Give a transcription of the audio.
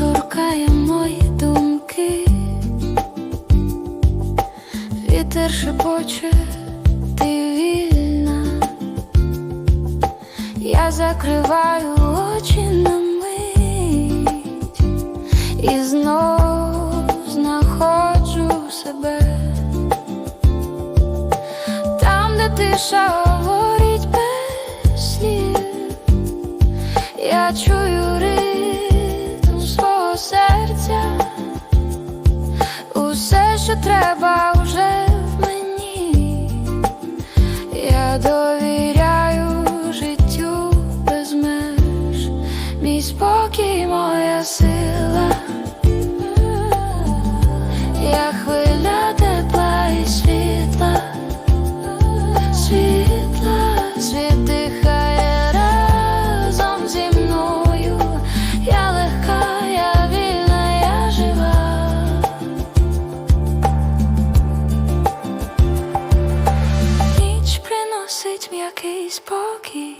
торкає мої думки, вітер шепоче, ти вільна, я закриваю очі на мить і знов знаходжу себе там, де тиша. Що треба, вже в мені. Я довіряю життю без меж, мій спокій, моя сила. Posadź mi jakieś boki